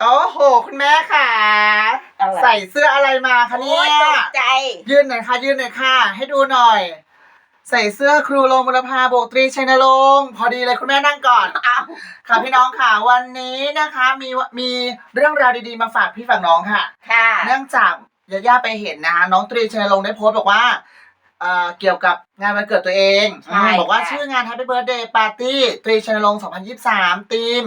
โอ้โห คุณแม่ค่ะ อะไรใส่เสื้ออะไรมาคะโอ้เนี่ยตกใจ ยืนหน่อยค่ะ ยืนหน่อยค่ะ ให้ดูหน่อย ใส่เสื้อครูโรงบุรพาโบกตรีชัยนรงค์พอดีเลยคุณแม่นั่งก่อน เอาค่ะพี่น้องค่ะ วันนี้นะคะ มีมีเรื่องราวดีๆมาฝากพี่ฝากน้องค่ะ ค่ะ เนื่องจากยาย่าไปเห็นนะคะน้องตรีชัยนรงค์ได้โพสต์บอกว่า เอ่อเกี่ยวกับงานวันเกิดตัวเองใช่อืมบอกว่าค่ะ ชื่องาน Happy Birthday Party ตรีชัยนรงค์2023ธีม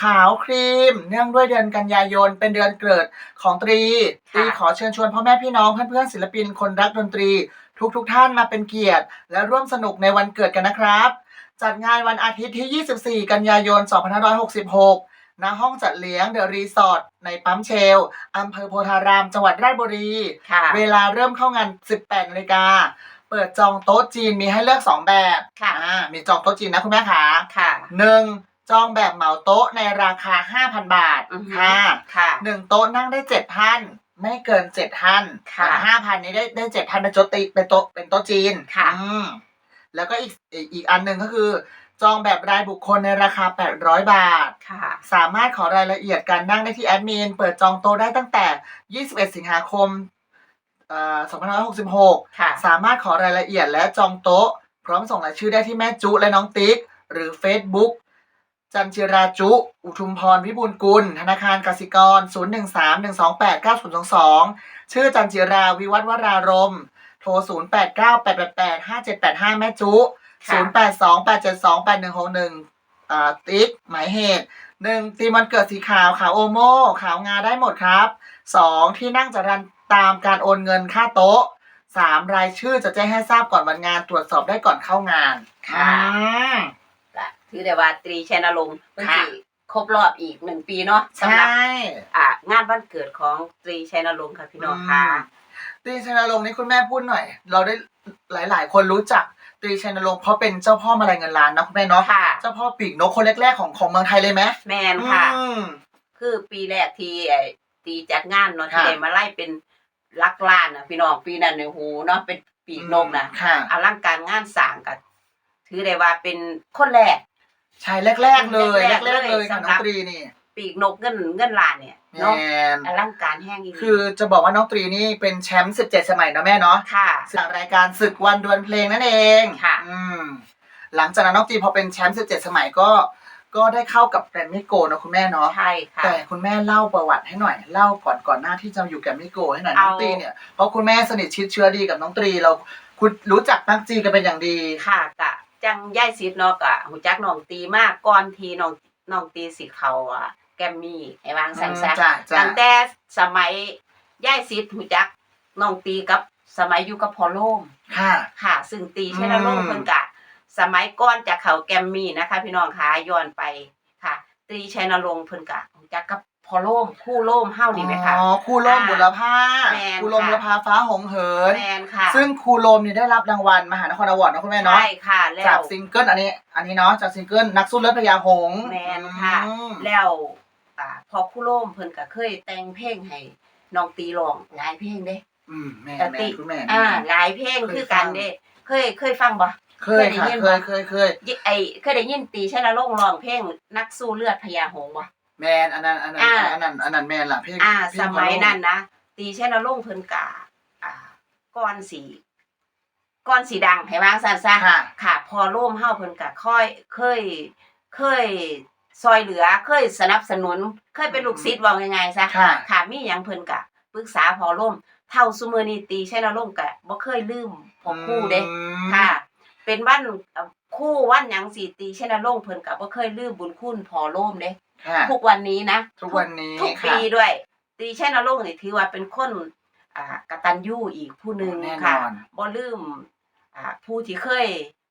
ขาวครีม เนื่องด้วยเดือนกันยายน เป็นเดือนเกิดของตรี ตรีขอเชิญชวนพ่อแม่พี่น้องเพื่อนๆศิลปินคนรักดนตรี ทุกๆทท่านมาเป็นเกียรติ และร่วมสนุกในวันเกิดกันนะครับ จัดงานวันอาทิตย์ที่ 24 กันยายน 2566 ณ ห้องจัดเลี้ยงเดอะรีสอร์ทในปั๊มเชลอำเภอโพธาราม จังหวัดราชบุรี ค่ะ เวลาเริ่มเข้างาน 18นาฬิกา เปิดจองโต๊ะจีนมีให้เลือก 2 แบบค่ะ อ่ามีจองโต๊ะจีนนะคุณแม่คะค่ะ หนึ่งจองแบบเหมาโต๊ะในราคา 5,000 บาทอือฮึ ค่ะค่ะ หนึ่งโต๊ะนั่งได้เจ็ดท่านไม่เกินเจ็ดท่านค่ะ ห้าพันนี้ได้ได้เจ็ดท่านเป็นโต๊ะตีเป็นโต๊ะเป็นโต๊ะจีนค่ะอืมแล้วก็อีกอีกอีกอันหนึ่งก็คือ จองแบบรายบุคคลในราคา 800 บาท ค่ะ สามารถขอรายละเอียดการนั่งได้ที่แอดมิน เปิดจองโต๊ะได้ตั้งแต่ 21 สิงหาคม เอ่อ2566ค่ะสามารถขอรายละเอียดและจองโต๊ะ พร้อมส่งรายชื่อได้ที่แม่จุและน้องติ๊ก หรือ Facebook จันจิราจุ อุทุมพรวิบูลย์กุล ธนาคารกสิกร 0131289022 ชื่อจันจิราวิวัฒน์วรารมณ์โทร 0898885785 แม่จุ ค่ะ 0828728161อ่าติ๊ก หมายเหตุหนึ่งตีมวันเกิดสีขาวขาวโอโม่ขาวงาได้หมดครับสองที่นั่งจะรัน ตามการโอนเงินค่าโต๊ะสามรายชื่อจะแจ้งให้ทราบก่อนวันงานตรวจสอบได้ก่อนเข้างานค่ะ อืมก็ถือได้ว่าตรีชัยนรงค์เพิ่งค่ะ สิครบรอบอีกหนึ่งปีเนาะใชสำหรับ่่อ่างานวันเกิดของตรีชัยนรงค์ค่ะพี่น้องค่ะตรีชัยนรงค์นี่คุณแม่พูดหน่อย เราได้หลาย ๆ คนรู้จักตรีชัยนรงค์เพราะเป็นเจ้าพ่อมาลัยเงินล้านนะคุณแม่เนาะค่ะ เจ้าพ่อปีกนกคนแรก ๆ ของของเมืองไทยเลยไหมแมนค่ะ อืม คือปีแรกที่ไอ้ตีจัดงานเนาะที่ค่ะ ได้มาไล่เป็น ลักล้านนะพี่น้องปีนั้นเนี่ยโหเนาะเป็นปีกนกนะค่ะอลังการงานสร้างกันถือได้ว่าเป็นคนแรกใช่แรกๆเลยแรแรกกๆๆเลยค่ะสำหน้รัอบงตรีนี่ ปีกนกเงินเงินล้านเนี่ยแมเนาะนอลังการแห้งอีกคือจะบอกว่าน้องตรีนี่เป็นแชมป์17สมัยนะแม่เนาะค่ะจากรายการศึกวันดวลเพลงนั่นเองค่ะ อืมหลังจากนั้นน้องตรีพอเป็นแชมป์17สมัยก็ ก็ได้เข้ากับแกรมมี่โกลนะคุณแม่เนาะใช่ค่ะแต่คุณแม่เล่าประวัติให้หน่อย เล่าก่อนก่อนหน้าที่จะอยู่แกรมมี่โกลให้หน่อยน้องเอาตรีเนี่ยเพราะคุณแม่สนิทชิดเชื้อดีกับน้องตรีเราคุณรู้จักนักจีกันเป็นอย่างดีค่ะกะจังย่ายซิดเนาะกะหูจักน้องตีมากก่อนทีน้องน้องตีสิเขาอะแกมมี่ไอ้วางสันซะจ้ะจ้ะตั้งแต่สมัยย่ายซิดหูจักน้องตีกับสมัยอยู่กับพอโล่มค่ะ ค่ะ ซึ่งตีใช่แล้วอืมโล่มเพิ่นกะ สมัยก่อนจากเขาแกมมี่นะคะ พี่น้องคะย้อนไปค่ะตีชัยนรงค์เพิ่นกะหูจักกับพอโล่มคู่โล่มเฮานี่ไหมคะอ๋อครูโลมอ่าบุรพาแมนครูโลมค่ะบุรพาฟ้าหงเหินแมนค่ะ ซึ่งครูโลมเนี่ยได้รับรางวัลมหานครอวอร์ดนะคุณแม่เนาะใช่ค่ะแล้จากวซิงเกิลอันนี้ อันนี้เนาะจากซิงเกิลนักสู้เลือดพญาหงส์แมนค่ะอืมแล้วอ่าพอครู่โล่มเพิ่นก็เคยแต่งเพลงให้น้องตีร้องหลายเพลงเด้อืมแม่แต่แม่ติคุณแม่อ่าหลายเพลงเคยคือกันฟังเด้เคยเคยฟังบ่ เคยค่ะเคยได้ยินเคปะยเคยเคยยิไอเคยได้ยินตีชนะลงร้องเพลงนักสู้เลือดพญาหงส์บ่แมนอันนั้นอันนั้นอ่าอันนั้นอันนั้นแมนล่ะเพลงอ่าเพลงสมัยของโลกนั้นนะตีชนะลงเพิ่นกะอ่าก่อนสีก่อนสีดังให้วางซั่นซะค่ะค่ะ พอร่วมเฮาเพิ่นกะค่อยเคยเคยซอยเหลือเคยสนับสนุน เคยเป็นลูกศิษย์ว่าง่ายๆซะค่ะค่ะมีหยังเพิ่นกะปรึกษาพอร่มเท่าซุมื้อนี้ตีใช่นะร่มกะบ่เคยลืมพอครู่เด้อืมค่ะ เป็นวันเอ่อคู่วันหยังสิตีใช่นะร่มเพิ่นกะบ่เคยลืมบุญคุณพอร่มเด้ค่ะ ทุกวันนี้นะทุกวันนี้ทุกค่ะ ปีด้วย ตีใช่นะร่มนี่ถือว่าเป็นคนอ่ากตัญญูอีกผู้หนึงแน่นค่ะอน บ่ลืมอ่าผู้ที่เคย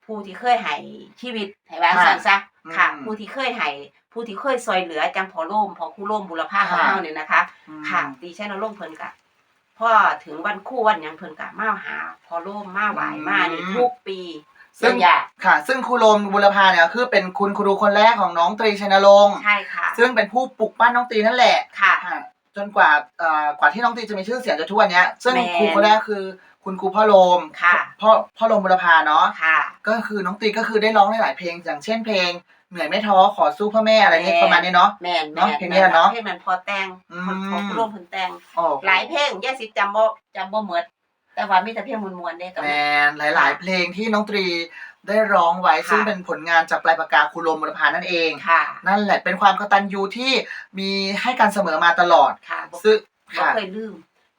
ผู้ที่เคยให้ชีวิตให้ว่าซั่นซะค่ะ อืม ผู้ที่เคยให้ผู้ที่เคยซอยเหลือจังพอร่มพอคู่ร่มบุรพาของค่ะเฮาเนี่ยนะคะ อืม ค่ะตีใช้นร่มเพิ่นกะพอถึงวันคู่วันหยังเพิ่นกะมาหา พอร่มมาไหวมานี่ทุกปี ซึ่ซึ่งงอย่าค่ะ ซึ่งครูโลมบุรพาเนี่ยคือเป็นคุณครูคนแรกของน้องตรีชัยนรงค์ใช่ค่ะซึ่งเป็นผู้ปลุกปั้นน้องตรีนั่นแหละค่ะ ค่ะจนกว่าเอ่อกว่าที่น้องตรีจะมีชื่อเสียงจนทุกวันเนี้ย ซึ่งแมนครูคนแรกคือคุณครูพ่อโลมค่ะ พ่อพ่อโลมบุรพาเนาะค่ะ ก็คือน้องตรีก็คือได้ร้องได้หลายเพลง อย่างเช่นเพลง เหนื่อยไม่ท้อขอสู้เพื่อแม่อะไรเงี้ยแม่ ประมาณนี้เนาะ แม่นเนาะแม่นเพลงนี้อะเนาะเพลงนั้นพอแต่งอืของมของร่วมเพิ่นแต่งโอ้โหลายเพลงย่าสิจำบ่จำบ่หมด แต่ว่ามีแต่เพลงมวนๆเด้ตอนแมนั้นนหลาย ๆ เพลงที่น้องตรีได้ร้องไว้ค่ะ ซึ่งเป็นผลงานจากปลายปากกาครูลมบุรพานั่นเอง ค่ะ นั่นแหละเป็นความกตัญญูที่มีให้การเสมอมาตลอด ค่ะบ่ซึ่งบ่ค่ะ เคยลืม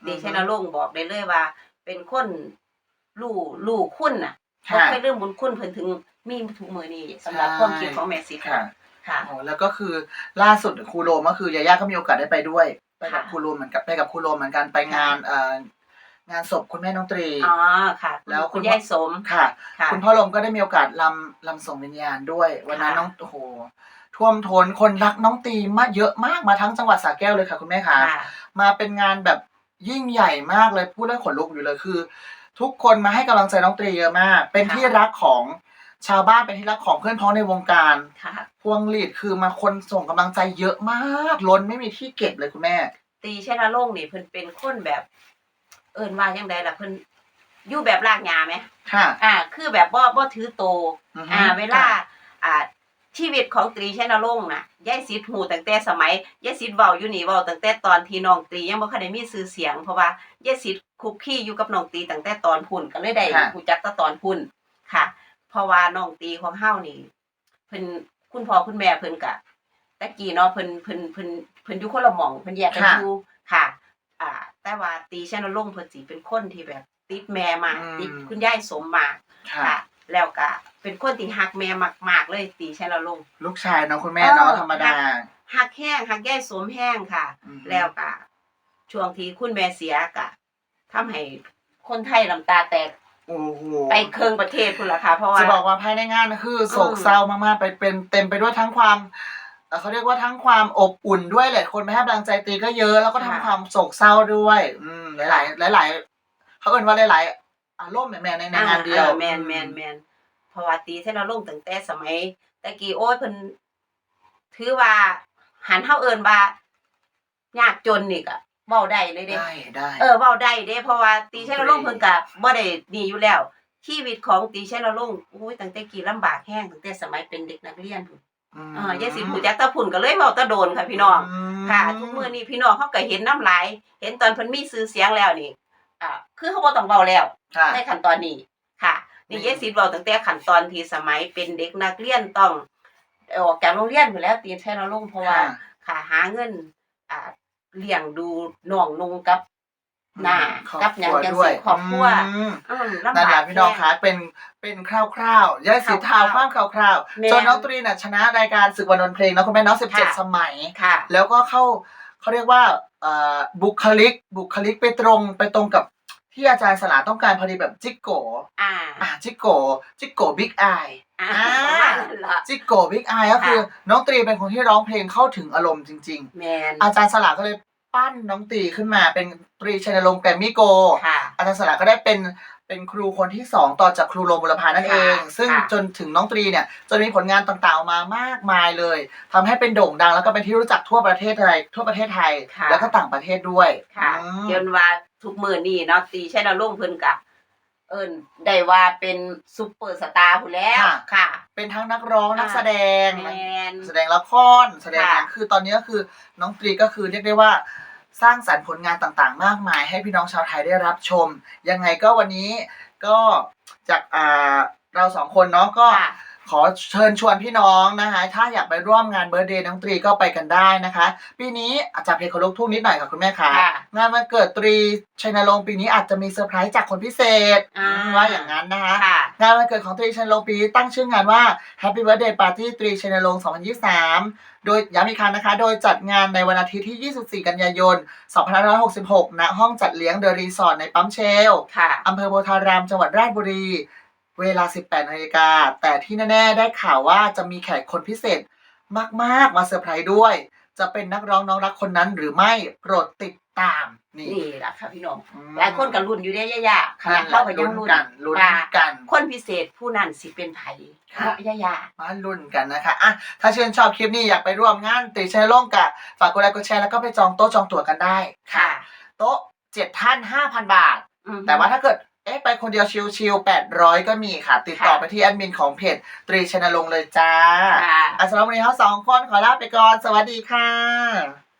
อือฮึดีชัยนรงค์บอกได้เลยว่า เป็นคนลู่ลู่คุณน่ะบ่ค่ะ เคยลืมบุญคุณเพิ่นถึงมีทุกมื้อนี้สำหรับใช่ ความคิดของแม่สิค่ะค่ะ โอ้แล้วก็คือล่าสุดครูโรมก็คือยาย่าก็มีโอกาสได้ไปด้วย ไปกับค่ะ ครูโรมเหมือนกับไปกับครูโรมเหมือนกันไปงานเอ่อ งานศพคุณแม่น้องตรี อ๋อค่ะแล้วคุคุณณยายสม ค่ะ ค่ะ คุณพ่อลมก็ได้มีโอกาสลำลำส่งวิญญาณด้วย วันนั้นค่ะ น้องโอ้โหท่วมท้นคนรักน้องตีมากเยอะมากมาทั้งจังหวัดสระแก้วเลยค่ะคุณแม่ค่ะ ค่ะ มาเป็นงานแบบยิ่งใหญ่มากเลยพูดแล้วขนลุกอยู่เลยคือ ทุกคนมาให้กำลังใจน้องตรีเยอะมาก เป็นค่ะ ที่รักของชาวบ้านเป็นที่รักของเพื่อนพ้องในวงการ ค่ะ พวงหลีดคือมาคนส่งกำลังใจเยอะมาก ล้นไม่มีที่เก็บเลยคุณแม่ ตีชัยนรงค์นี่เพิ่นเป็นคนแบบ เอิ้นว่าจังไดล่ะเพิ่นอยู่แบบรากหญ้าไหมค่ะ อ่า คือแบบบ่บ่ถือโต อือฮึอ่า เวลา อ่า ชีวิตของตรีชัยนรงค์น่ะยายสิทธิ์หูตั้งแต่สมัยยายสิทธิ์เว้าอยู่นี่เว้าตั้งแต่ตอนที่น้องตรียังบ่ทันได้มีชื่อเสียงเพราะว่ายายสิทธิ์คุกคีอยู่กับน้องตรีตั้งแต่ตอนพุ่นก็เลยได้ค่ะ รู้จักแต่ตอนพุ่นค่ะ เพราะว่าน้องตรีของเฮานี่เพิ่นคุณพ่อคุณแม่เพิ่นก็ตะกี้เนาะเพิ่นเพิ่นเพิ่นเพิ่นอยู่คนละหม่องเพิ่นแยกกันค่ะอยู่ค่ะ อ่า แต่ว่าตรีชัยนรงค์เพิ่นสิเป็นคนที่แบบติดแม่มากอืม ติดคุณยายสมมากค่ะ ค่ะ แล้วก็เป็นคนที่ฮักแม่มากๆเลยตีชัยนรงค์ลูกชายเนาะคุณแม่เนาะเออ ธรรมดา ฮักแห้งฮักยายสมแห้งค่ะ อืม แล้วก็ช่วงที่คุณแม่เสียก็ทำให้คนไทยน้ำตาแตกโอ้โหไปเครื่องประเทศพุ่นละค่ะ เพราะว่า จะบอกว่าภายในงานคือโศกเศร้ามากๆไปเป็นเต็มไปด้วยทั้งความ เอ่อเขาเรียกว่าทั้งความอบอุ่นด้วยแหละคนมาให้กำลังใจตีก็เยอะ แล้วก็ทั้งค่ะความโศกเศร้าด้วย อืมหลาย ๆ หลาย ๆ เขาเอ่นว่าหลาย ๆ อารมณ์แม่ในในงานเดียวออแมนแมนแมนเพราะว่าตีชัยนรงค์ตั้งแต่สมัยตะกี้โอ้ยเพิ่นถือว่าหันเฮาเอิ้นว่ายากจนนี่ก็เว้าได้เลยเด้ได้ได้เออเว้าได้เด้เพราะว่าตีชัยนรงค์เพิ่นก็บ่ได้นี่อยู่แล้วชีวิตของตีชัยนรงค์โอ้ยตั้งแต่กี่ลำบากแห้งตั้งแต่สมัยเป็นเด็กนักเรียนพุ่นมเออยายสิผู้จักตะพุ่นก็เลยเว้าตะโดนค่ะพี่น้องมค่ะ ทุกมื้อนี้พี่น้องเขาก็เห็นน้ำลาย เห็นตอนเพิ่นมีชื่อเสียงแล้วนี่ อ่า คือเขาบ่ต้องเว้าแล้ว ค่ะ ในขั้นตอนนี้ค่ะนี่อืมยายสิเว้าตั้งแต่ขั้นตอนที่สมัยเป็นเด็กนักเรียนต้องออกจากโรงเรียนไปแล้วตีชัยนรงค์เพราะว่าค่ะหาเงินอ่าเลี้ยงดูน้องนุงกับ หน้าครอบกับคหยัรังวจังด้วยซี่ครอบครัวอืมอืมลำนั่นบาแหกละพี่น้องคะเป็นเป็นคร่าวๆย่าสีเทาคร่าวๆความคร่าวแม่ๆจนน้องตรีน่ะชนะรายการศึกวันดนเพลงเนาะคุณแม่เนาะค่ะ17สมัย ค่ะ แล้วก็เข้าเขาเรียกว่าเอ่อบุคลิก บุคลิกไปตรงไปตรงกับที่อาจารย์สลาต้องการพอดีแบบจิกโกอ่าอะจิกโกจิกโกบิ๊กไอ อ่าอ่าประมาณนั้นล่ะจิกโกบิ๊กไอก็คือ น้องตรีเป็นคนที่ร้องเพลงเข้าถึงอารมณ์จริง แมน ๆ อาจารย์สลาก็เลย ปั้นน้องตรีขึ้นมาเป็นตรีชัยนรงค์แกรมมี่โกค่ะ อาจารย์สละก็ได้เป็นเป็นครูคนที่สองต่อจากครูโรมบุรพานั่นเอง ค่ะซึ่งค่ะ จนถึงน้องตรีเนี่ยจนมีผลงานต่างๆออกมามากมายเลยทำให้เป็นโด่งดังแล้วก็เป็นที่รู้จักทั่วประเทศไทยทั่วประเทศไทย ค่ะ แล้วก็ต่างประเทศด้วยค่ะอืม จนว่าทุกมื้อนี้เนาะตีใช้นรุ่งเพิ่นกะ เอิ้นได้ว่าเป็นซุปเปอร์สตาร์พุ่นแล้วค่ะ เป็นทั้งนักร้องนักแสดง แมน แสดงละครแสดงหนังค่ะ คือตอนนี้ก็คือน้องตรีก็คือเรียกได้ว่า สร้างสรรค์ผลงานต่างๆ มากมาย ให้พี่น้องชาวไทยได้รับชม ยังไงก็วันนี้ก็จากเราสองคนเนาะก็ ขอเชิญชวนพี่น้องนะคะ ถ้าอยากไปร่วมงานเบ r ร์ d เดย์น้องตรีก็ไปกันได้นะคะ ปีนี้อาจจะเพลงคนลุกทุ่งนิดหน่อยค่ะคุณแม่คะค่ะ งานวันเกิดตรีชัยนรงค์ปีนี้อาจจะมีเซอร์ไพรส์จากคนพิเศษอ่าว่าอย่างนั้นนะคะค่ะงานวันเกิดของตรีชัยนรงค์ปีนี้ตั้งชื่องานว่า Happy Birthday Party ตรีชัยนรงค์2023 โดยย้ำอีกครั้งนะคะ โดยจัดงานในวันอาทิตย์ที่ 24 กันยายน 2566 ณ ห้องจัดเลี้ยงเดอะรีสอร์ทในปั๊มเชลค่ะอำเภอโพธารามจังหวัดราชบุรี เวลา 18นาฬิกา แต่ที่แน่ๆ ได้ข่าวว่าจะมีแขกคนพิเศษมากๆ มาเซอร์ไพรส์ด้วย จะเป็นนักร้องน้องรักคนนั้นหรือไม่โปรดติดตามนี่นี่ล่ะค่ะพี่น้องอืมหลายคนก็ลุ้นอยู่ได้ยะๆขนาดนั่นแหเราละก็ยัลุ้งนลุ้นกันลุ้นว่ากัน คนพิเศษผู้นั้นสิเป็นไผค่ะ เนาะยะ มาลุ้นกันนะคะอะถ้าชื่นชอบคลิปนี้อยากไปร่วมงานติชัยโล่งกะฝากกดไลค์กดแชร์แล้วก็ไปจองโต๊ะจองตั๋วกันได้ๆค่ะ โต๊ะเจ็ดท่านห้าพันบาท อืมแต่ว่าถ้าเกิด เอ๊ะไปคนเดียวชิวๆแปดร้อยก็มีค่ะ ติดต่อค่ะไปที่แอดมินของเพจตรีชนรงค์เลยจ้าค่ะอะสำหรับวันนี้เขาสองคนขอลาไปก่อน สวัสดีค่ะ